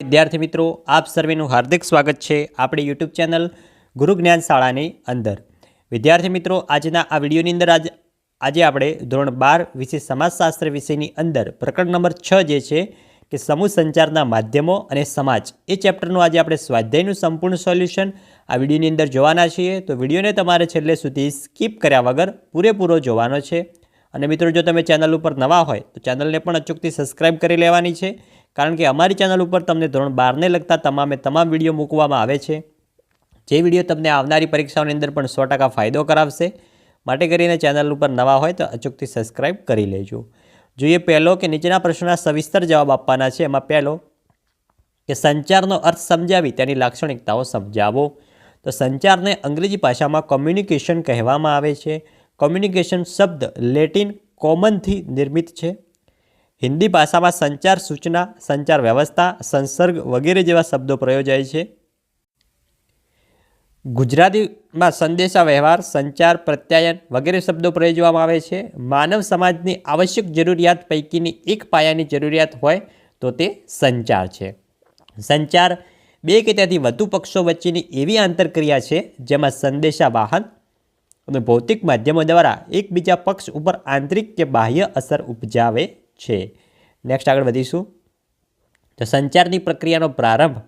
વિદ્યાર્થી મિત્રો, આપ સર્વેનું હાર્દિક સ્વાગત છે આપણી યુટ્યુબ ચેનલ ગુરુ જ્ઞાન શાળાની અંદર. વિદ્યાર્થી મિત્રો, આજના આ વિડીયોની અંદર આજ, આજે આપણે ધોરણ બાર વિશે સમાજશાસ્ત્ર વિષયની અંદર પ્રકરણ નંબર છ જે છે કે સમૂહ સંચારના માધ્યમો અને સમાજ, એ ચેપ્ટરનું આજે આપણે સ્વાધ્યાયનું સંપૂર્ણ સોલ્યુશન આ વિડીયોની અંદર જોવાના છીએ. તો વિડીયોને તમારે છેલ્લે સુધી સ્કીપ કર્યા વગર પૂરેપૂરો જોવાનો છે. અને મિત્રો, જો તમે ચેનલ ઉપર નવા હોય, તો ચેનલને પણ અચૂકથી સબસ્ક્રાઇબ કરી લેવાની છે. કારણ કે અમારી ચેનલ ઉપર તમને ધોરણ બારને લગતા તમામે તમામ વીડિયો મૂકવામાં આવે છે. જે વીડિયો તમને આવનારી પરીક્ષાઓની અંદર પણ સો ફાયદો કરાવશે. માટે કરીને ચેનલ ઉપર નવા હોય, તો અચૂકથી સબસ્ક્રાઇબ કરી લેજો. જોઈએ પહેલો કે નીચેના પ્રશ્નોના સવિસ્તર જવાબ આપવાના છે. એમાં પહેલો કે સંચારનો અર્થ સમજાવી તેની લાક્ષણિકતાઓ સમજાવો. તો સંચારને અંગ્રેજી ભાષામાં કોમ્યુનિકેશન કહેવામાં આવે છે. કોમ્યુનિકેશન શબ્દ લેટિન કોમનથી નિર્મિત છે. હિન્દી ભાષામાં સંચાર સૂચના, સંચાર વ્યવસ્થા, સંસર્ગ વગેરે જેવા શબ્દો પ્રયોજાય છે. ગુજરાતીમાં સંદેશા વ્યવહાર, સંચાર, પ્રત્યાયન વગેરે શબ્દો પ્રયોજવામાં આવે છે. માનવ સમાજની આવશ્યક જરૂરિયાત પૈકીની એક પાયાની જરૂરિયાત હોય તો તે સંચાર છે. સંચાર બે કે ત્યાંથી વધુ પક્ષો વચ્ચેની એવી આંતરક્રિયા છે જેમાં સંદેશા વાહન અને ભૌતિક માધ્યમો દ્વારા એકબીજા પક્ષ ઉપર આંતરિક કે બાહ્ય અસર ઉપજાવે છે. નેક્સ્ટ આગળ વધીશું. તો સંચારની પ્રક્રિયાનો પ્રારંભ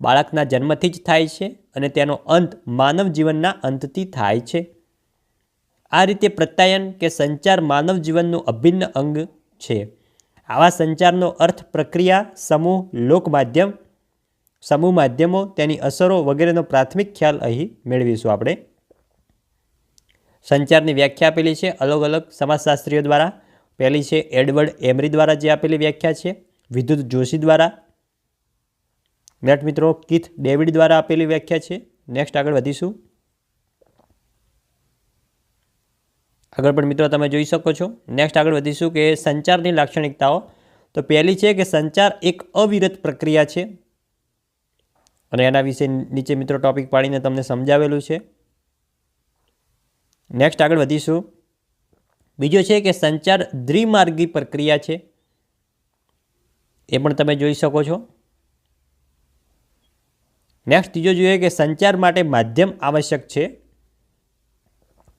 બાળકના જન્મથી જ થાય છે અને તેનો અંત માનવ જીવનના અંતથી થાય છે. આ રીતે પ્રત્યાયન કે સંચાર માનવ જીવનનું અભિન્ન અંગ છે. આવા સંચારનો અર્થ પ્રક્રિયા, સમૂહ લોક માધ્યમ સમૂહ માધ્યમો, તેની અસરો વગેરેનો પ્રાથમિક ખ્યાલ અહીં મેળવીશું આપણે. સંચારની વ્યાખ્યા આપેલી છે અલગ અલગ સમાજશાસ્ત્રીઓ દ્વારા. પહેલી છે એડવર્ડ એમરી દ્વારા જે આપેલી વ્યાખ્યા છે. વિદ્યુત જોશી દ્વારા. નેટ મિત્રો કિથ ડેવિડ દ્વારા આપેલી વ્યાખ્યા છે. નેક્સ્ટ આગળ વધીશું. આગળ પણ મિત્રો તમે જોઈ શકો છો. નેક્સ્ટ આગળ વધીશું કે સંચારની લાક્ષણિકતાઓ. તો પહેલી છે કે સંચાર એક અવિરત પ્રક્રિયા છે. અને એના વિશે નીચે મિત્રો ટોપિક પાડીને તમને સમજાવેલું છે. નેક્સ્ટ આગળ વધીશું. બીજો છે કે સંચાર દ્વિમાર્ગી પ્રક્રિયા છે. એ પણ તમે જોઈ શકો છો. નેક્સ્ટ ત્રીજો જોઈએ કે સંચાર માટે માધ્યમ આવશ્યક છે.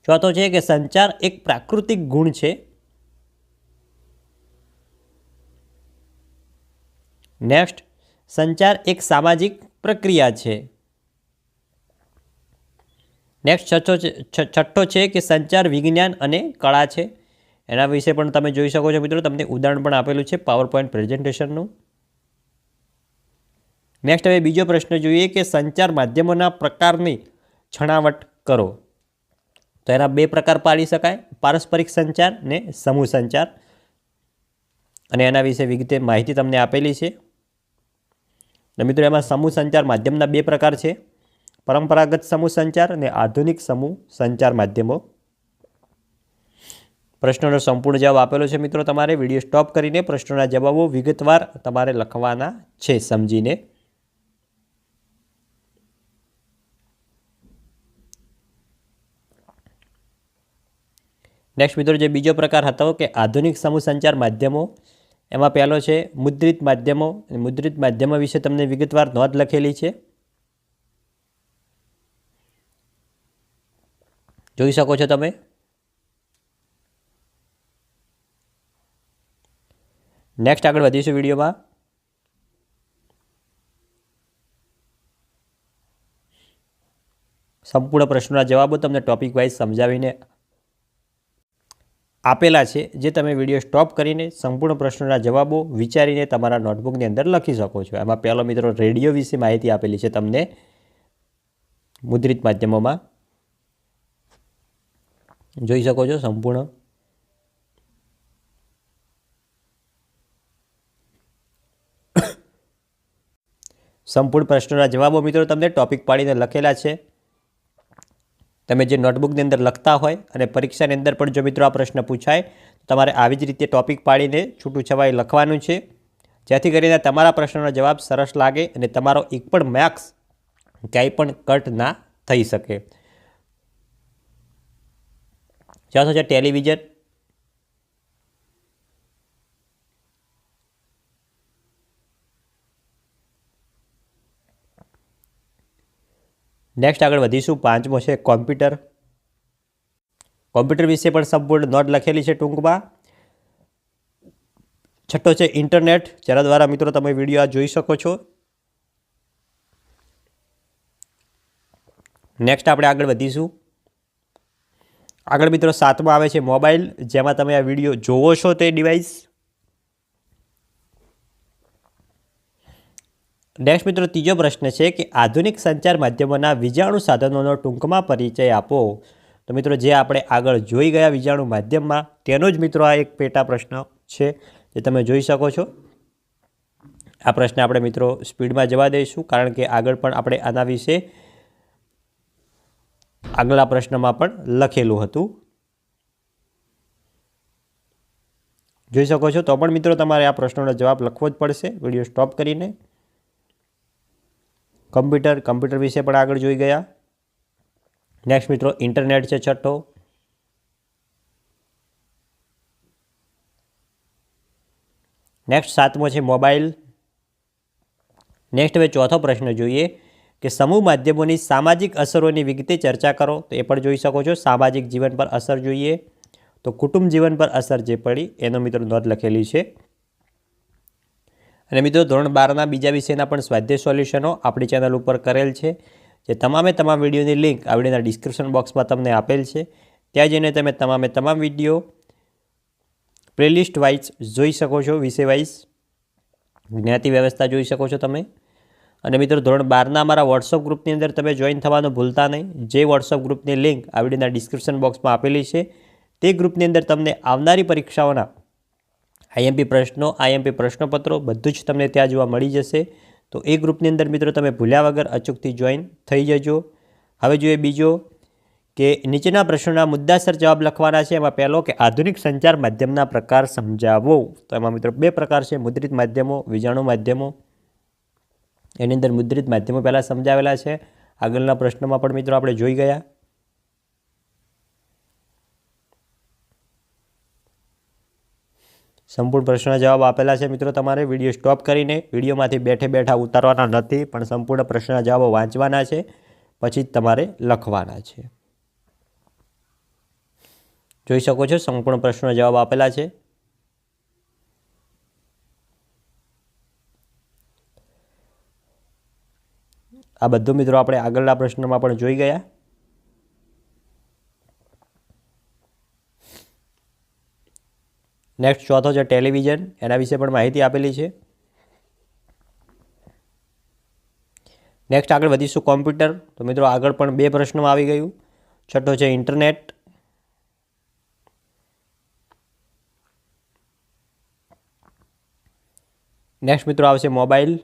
ચોથો છે કે સંચાર એક પ્રાકૃતિક ગુણ છે. નેક્સ્ટ સંચાર એક સામાજિક પ્રક્રિયા છે. નેક્સ્ટ છઠ્ઠો છે છઠ્ઠો છે કે સંચાર, વિજ્ઞાન અને કળા છે. એના વિશે પણ તમે જોઈ શકો છો મિત્રો. તમને ઉદાહરણ પણ આપેલું છે પાવર પોઈન્ટ પ્રેઝન્ટેશનનું નેક્સ્ટ હવે બીજો પ્રશ્ન જોઈએ કે સંચાર માધ્યમોના પ્રકારની છણાવટ કરો. તો એના બે પ્રકાર પાડી શકાય. પારસ્પરિક સંચાર ને સમૂહ સંચાર. અને એના વિશે વિગતે માહિતી તમને આપેલી છે. મિત્રો, એમાં સમૂહ સંચાર માધ્યમના બે પ્રકાર છે. પરંપરાગત સમૂહ સંચાર અને આધુનિક સમૂહ સંચાર માધ્યમો? પ્રશ્નોનો સંપૂર્ણ જવાબ આપેલો છે મિત્રો તમારે. વીડિયો સ્ટોપ કરીને પ્રશ્નોના જવાબો વિગતવાર તમારે લખવાના છે સમજીને. નેક્સ્ટ મિત્રો જે બીજો પ્રકાર હતો કે આધુનિક સમૂહ સંચાર માધ્યમો, એમાં પહેલો છે મુદ્રિત માધ્યમો. મુદ્રિત માધ્યમો વિશે તમને વિગતવાર નોંધ લખેલી છે. જોઈ શકો છો તમે? નેક્સ્ટ આગળ વધીશું વિડીયોમાં. સંપૂર્ણ પ્રશ્નોના જવાબો તમને ટોપિક વાઇઝ સમજાવીને આપેલા છે, જે તમે વીડિયો સ્ટોપ કરીને સંપૂર્ણ પ્રશ્નોના જવાબો વિચારીને તમારા નોટબુકની અંદર લખી શકો છો. એમાં પહેલો મિત્રો રેડિયો વિશે માહિતી આપેલી છે તમને મુદ્રિત માધ્યમોમાં. જોઈ શકો છો સંપૂર્ણ. સંપૂર્ણ પ્રશ્નોના જવાબો મિત્રો તમને ટોપિક પાડીને લખેલા છે. તમે જે નોટબુકની અંદર લખતા હોય અને પરીક્ષાની અંદર પણ જો મિત્રો આ પ્રશ્ન પૂછાય તમારે આવી જ રીતે ટોપિક પાડીને છૂટું છવાઈ લખવાનું છે. જેથી કરીને તમારા પ્રશ્નનો જવાબ સરસ લાગે અને તમારો એક પણ માર્ક્સ ક્યાંય પણ કટ ના થઈ શકે. જવાબ છે ટેલિવિઝન નેક્સ્ટ આગળ વધીશું. પાંચમો છે કોમ્પ્યુટર. કોમ્પ્યુટર વિશે પણ સંપૂર્ણ નોટ લખેલી છે ટૂંકમાં. છઠ્ઠો છે ઇન્ટરનેટ. જેના દ્વારા મિત્રો તમે વીડિયો આ જોઈ શકો છો. નેક્સ્ટ આપણે આગળ વધીશું. આગળ મિત્રો સાતમાં આવે છે મોબાઈલ. જેમાં તમે આ વીડિયો જોવો છો તે ડિવાઇસ નેક્સ્ટ મિત્રો ત્રીજો પ્રશ્ન છે કે આધુનિક સંચાર માધ્યમોના વિજાણુ સાધનોનો ટૂંકમાં પરિચય આપો. તો મિત્રો જે આપણે આગળ જોઈ ગયા વિજાણુ માધ્યમમાં, તેનો જ મિત્રો આ એક પેટા પ્રશ્ન છે જે તમે જોઈ શકો છો. આ પ્રશ્ન આપણે મિત્રો સ્પીડમાં જવા દઈશું, કારણ કે આગળ પણ આપણે આના વિશે આગલા પ્રશ્નમાં પણ લખેલું હતું. જોઈ શકો છો? તો પણ મિત્રો તમારે આ પ્રશ્નોનો જવાબ લખવો જ પડશે. વીડિયો સ્ટોપ કરીને. કમ્પ્યુટર કમ્પ્યુટર વિશે પણ આગળ જોઈ ગયા. નેક્સ્ટ મિત્રો, ઇન્ટરનેટ છે છઠ્ઠો. નેક્સ્ટ સાતમો છે મોબાઈલ. નેક્સ્ટ હવે ચોથો પ્રશ્ન જોઈએ. કે સમૂહ માધ્યમોની સામાજિક અસરોની વિગતે ચર્ચા કરો, તો એ પણ જોઈ શકો છો. સામાજિક જીવન પર અસર જોઈએ. તો કુટુંબ જીવન પર અસર જે પડી, એનો મિત્રો નોંધ લખેલી છે. અને મિત્રો, ધોરણ બારના બીજા વિષયના પણ સ્વાધ્યાય સોલ્યુશનો આપણી ચેનલ ઉપર કરેલ છે, જે તમામે તમામ વિડીયોની લિંક આ વિડીયોના ડિસ્ક્રિપ્શન બોક્સમાં તમને આપેલ છે. ત્યાં જઈને તમે તમામે તમામ વીડિયો, પ્લેલિસ્ટ વાઇઝ જોઈ શકો છો, વિષય વાઇઝ. જ્ઞાતિ વ્યવસ્થા જોઈ શકો છો તમે. અને મિત્રો ધોરણ બારના અમારા વોટ્સઅપ ગ્રુપની અંદર તમે જોઈન થવાનું ભૂલતા નહીં. જે વોટ્સઅપ ગ્રુપની લિંક આ વિડીયોના ડિસ્ક્રિપ્શન બોક્સમાં આપેલી છે, તે ગ્રુપની અંદર તમને આવનારી પરીક્ષાઓના આઈએમપી પ્રશ્નો આઈએમપી પ્રશ્નપત્રો બધું જ તમને ત્યાં જોવા મળી જશે. તો એ ગ્રુપની અંદર મિત્રો તમે ભૂલ્યા વગર અચૂકથી જોઈન થઈ જજો. હવે જોઈએ બીજો, કે નીચેના પ્રશ્નોના મુદ્દાસર જવાબ લખવાના છે. એમાં પહેલો કે આધુનિક સંચાર માધ્યમના પ્રકાર સમજાવો. તો એમાં મિત્રો બે પ્રકાર છે. મુદ્રિત માધ્યમો, વિજાણુ માધ્યમો. એની અંદર મુદ્રિત માધ્યમો પહેલાં સમજાવેલા છે. આગળના પ્રશ્નોમાં પણ મિત્રો આપણે જોઈ ગયા. સંપૂર્ણ પ્રશ્નના જવાબ આપેલા છે મિત્રો તમારે. વીડિયો સ્ટોપ કરીને વિડીયોમાંથી બેઠે બેઠા ઉતારવાના નથી, પણ સંપૂર્ણ પ્રશ્નના જવાબો વાંચવાના છે, પછી તમારે લખવાના છે. જોઈ શકો છો સંપૂર્ણ પ્રશ્નના જવાબ આપેલા છે. આ બધું મિત્રો આપણે આગળના પ્રશ્નમાં પણ જોઈ ગયા. નેક્સ્ટ ચોથો છે ટેલિવિઝન એના વિશે પણ માહિતી આપેલી છે. નેક્સ્ટ આગળ વધીશું કોમ્પ્યુટર તો મિત્રો આગળ પણ બે પ્રશ્નો આવી ગયું. છઠ્ઠો છે ઇન્ટરનેટ નેક્સ્ટ મિત્રો આવશે મોબાઈલ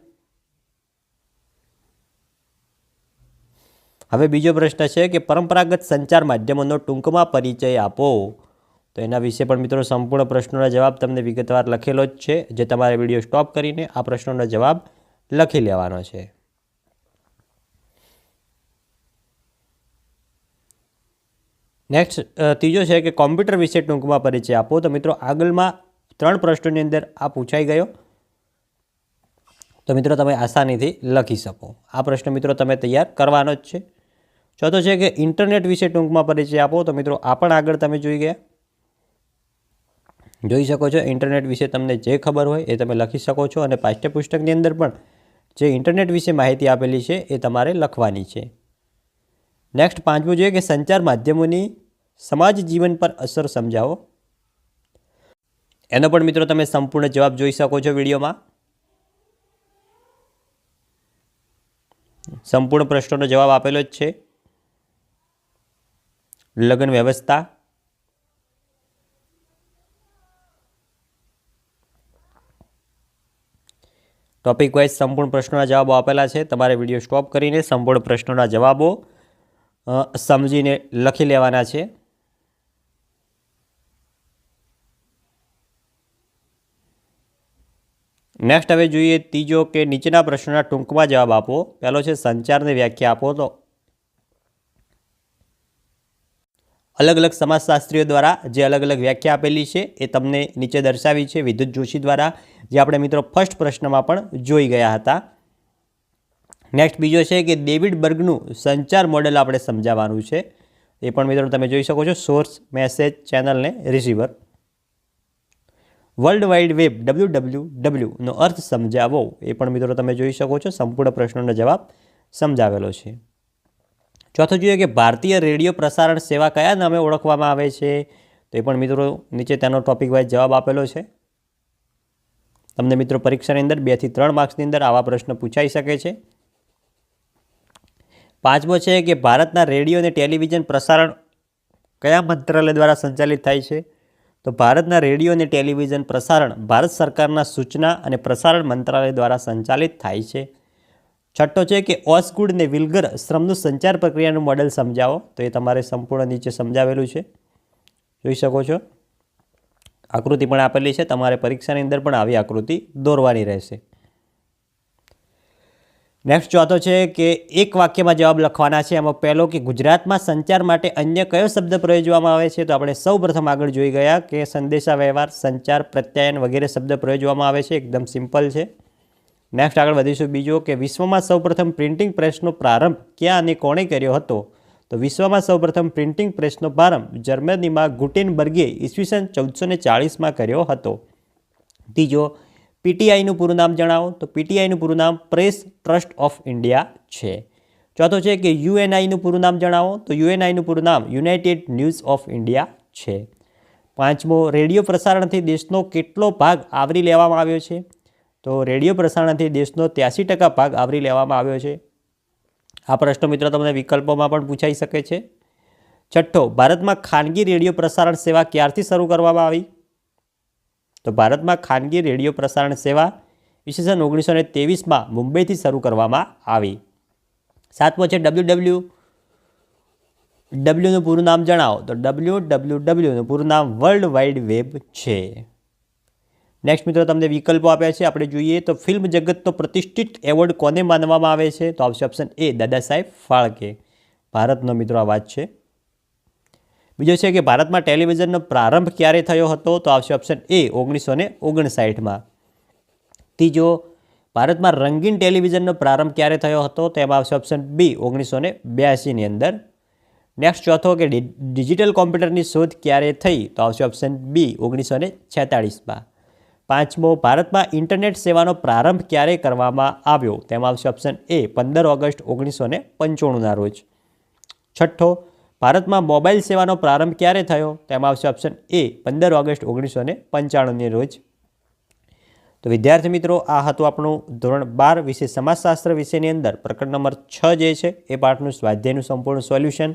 હવે બીજો પ્રશ્ન છે કે પરંપરાગત સંચાર માધ્યમોનો ટૂંકમાં પરિચય આપો. તો એના વિશે પણ મિત્રો સંપૂર્ણ પ્રશ્નોના જવાબ તમને વિગતવાર લખેલો જ છે. જે તમારે વીડિયો સ્ટોપ કરીને આ પ્રશ્નોનો જવાબ લખી લેવાનો છે. નેક્સ્ટ ત્રીજો છે કે કોમ્પ્યુટર વિશે ટૂંકમાં પરિચય આપો. તો મિત્રો આગળમાં ત્રણ પ્રશ્નોની અંદર આ પૂછાઈ ગયો. તો મિત્રો તમે આસાનીથી લખી શકો. આ પ્રશ્ન મિત્રો તમે તૈયાર કરવાનો જ છે. ચોથો છે કે ઇન્ટરનેટ વિશે ટૂંકમાં પરિચય આપો. તો મિત્રો, આ પણ આગળ તમે જોઈ ગયા. જોઈ શકો છો, ઇન્ટરનેટ વિશે તમને જે ખબર હોય એ તમે લખી શકો છો અને પાઠ્યપુસ્તકની અંદર પણ જે ઇન્ટરનેટ વિશે માહિતી આપેલી છે એ તમારે લખવાની છે. નેક્સ્ટ પાંચમું જોઈએ કે સંચાર માધ્યમોની સમાજ જીવન પર અસર સમજાવો. એનો પણ મિત્રો તમે સંપૂર્ણ જવાબ જોઈ શકો છો વિડીયોમાં. સંપૂર્ણ પ્રશ્નોનો જવાબ આપેલો જ છે. લગ્ન વ્યવસ્થા? ટોપિક વાઇઝ સંપૂર્ણ પ્રશ્નોના જવાબો આપેલા છે. તમારે વીડિયો સ્ટોપ કરીને સંપૂર્ણ પ્રશ્નોના જવાબો સમજીને લખી લેવાના છે. નેક્સ્ટ હવે જોઈએ ત્રીજો કે નીચેના પ્રશ્નોના ટૂંકમાં જવાબ આપો. પહેલો છે સંચારની વ્યાખ્યા આપો તો અલગ અલગ સમાજશાસ્ત્રીઓ દ્વારા જે અલગ અલગ વ્યાખ્યા આપેલી છે એ તમને નીચે દર્શાવી છે વિદ્યુત જોશી દ્વારા, જે આપણે મિત્રો ફર્સ્ટ પ્રશ્નમાં પણ જોઈ ગયા હતા. નેક્સ્ટ બીજો છે કે ડેવિડ બર્ગનું સંચાર મોડેલ આપણે સમજાવવાનું છે. એ પણ મિત્રો તમે જોઈ શકો છો, સોર્સ, મેસેજ ચેનલને receiver. World wide web, W W ડબલ્યુનો અર્થ સમજાવો. એ પણ મિત્રો તમે જોઈ શકો છો, સંપૂર્ણ પ્રશ્નોનો જવાબ સમજાવેલો છે. ચોથું જોઈએ કે ભારતીય રેડિયો પ્રસારણ સેવા કયા નામે ઓળખવામાં આવે છે? તો એ પણ મિત્રો નીચે તેનો ટોપિક વાઇઝ જવાબ આપેલો છે. તમને મિત્રો પરીક્ષાની અંદર બેથી ત્રણ માર્ક્સની અંદર આવા પ્રશ્ન પૂછાઈ શકે છે. પાંચમો છે કે ભારતના રેડિયો અને ટેલિવિઝન પ્રસારણ કયા મંત્રાલય દ્વારા સંચાલિત થાય છે? તો ભારતના રેડિયો અને ટેલિવિઝન પ્રસારણ ભારત સરકારના સૂચના અને પ્રસારણ મંત્રાલય દ્વારા સંચાલિત થાય છે. છઠ્ઠો છે કે ઓસગુડ ને વિલગર શ્રમનું સંચાર પ્રક્રિયાનું મોડેલ સમજાવો. તો એ તમારે સંપૂર્ણ નીચે સમજાવેલું છે. જોઈ શકો છો. આકૃતિ પણ આપેલી છે. તમારે પરીક્ષાની અંદર પણ આવી આકૃતિ દોરવાની રહેશે. નેક્સ્ટ ચોથો છે કે એક વાક્યમાં જવાબ લખવાના છે. એમાં પહેલો કે ગુજરાતમાં સંચાર માટે અન્ય કયો શબ્દ પ્રયોજવામાં આવે છે? તો આપણે સૌ આગળ જોઈ ગયા કે સંદેશા વ્યવહાર સંચાર, પ્રત્યાયન વગેરે શબ્દ પ્રયોજવામાં આવે છે. એકદમ સિમ્પલ છે. નેક્સ્ટ આગળ વધીશું બીજો કે વિશ્વમાં સૌપ્રથમ પ્રિન્ટિંગ પ્રેસનો પ્રારંભ ક્યાં અને કોણે કર્યો હતો? તો વિશ્વમાં સૌપ્રથમ પ્રિન્ટિંગ પ્રેસનો પ્રારંભ જર્મનીમાં ગુટેનબર્ગે ઈસવીસન ચૌદસો ને ચાળીસમાં કર્યો હતો. ત્રીજો, પીટીઆઈનું પૂરું નામ જણાવો. તો પીટીઆઈનું પૂરું નામ પ્રેસ ટ્રસ્ટ ઓફ ઇન્ડિયા છે. ચોથો છે કે યુએનઆઈનું પૂરું નામ જણાવો. તો યુએનઆઈનું પૂરું નામ યુનાઇટેડ ન્યૂઝ ઓફ ઇન્ડિયા છે. પાંચમો, રેડિયો પ્રસારણથી દેશનો કેટલો ભાગ આવરી લેવામાં આવ્યો છે? તો રેડિયો પ્રસારણથી દેશનો ત્યાસી ટકા ભાગ આવરી લેવામાં આવ્યો છે. આ પ્રશ્નો મિત્રો તમને વિકલ્પોમાં પણ પૂછાઈ શકે છે. છઠ્ઠો, ભારતમાં ખાનગી રેડિયો પ્રસારણ સેવા ક્યારથી શરૂ કરવામાં આવી? તો ભારતમાં ખાનગી રેડિયો પ્રસારણ સેવા ઈસવીસન ઓગણીસો ને ત્રેવીસમાં મુંબઈથી શરૂ કરવામાં આવી. સાતમો છે ડબલ્યુ ડબલ્યુ. ડબલ્યુનું પૂરું નામ જણાવો. તો ડબલ્યુ ડબલ્યુ ડબલ્યુનું પૂરું નામ વર્લ્ડ વાઇડ વેબ છે. નેક્સ્ટ મિત્રો, તમને વિકલ્પો આપ્યા છે. આપણે જોઈએ તો ફિલ્મ જગતનો પ્રતિષ્ઠિત એવોર્ડ કોને માનવામાં આવે છે? તો આવશે ઓપ્શન એ દાદા સાહેબ ફાળકે. ભારતનો મિત્રો, આ વાત છે. બીજો છે કે ભારતમાં ટેલિવિઝનનો પ્રારંભ ક્યારે થયો હતો? તો આવશે ઓપ્શન એ ઓગણીસો ને ઓગણસાઠમાં. ત્રીજો, ભારતમાં રંગીન ટેલિવિઝનનો પ્રારંભ ક્યારે થયો હતો? તો એમાં આવશે ઓપ્શન બી ઓગણીસો ને બ્યાસીની અંદર. નેક્સ્ટ ચોથો કે ડિજિટલ કોમ્પ્યુટરની શોધ ક્યારે થઈ? તો આવશે ઓપ્શન બી ઓગણીસો ને છેતાળીસમાં. પાંચમો, ભારતમાં ઇન્ટરનેટ સેવાનો પ્રારંભ ક્યારે કરવામાં આવ્યો? તેમાં આવશે ઓપ્શન એ, પંદર ઓગસ્ટ ઓગણીસો ને પંચાણુંના રોજ. છઠ્ઠો, ભારતમાં મોબાઈલ સેવાનો પ્રારંભ ક્યારે થયો? તેમાં આવશે ઓપ્શન એ, પંદર ઓગસ્ટ ઓગણીસો ને પંચાણુંની રોજ. તો વિદ્યાર્થી મિત્રો, આ હતું આપણું ધોરણ બાર વિશે સમાજશાસ્ત્ર વિષયની અંદર. પ્રકરણ નંબર છ જે છે, એ પાઠનું સ્વાધ્યાયનું સંપૂર્ણ સોલ્યુશન.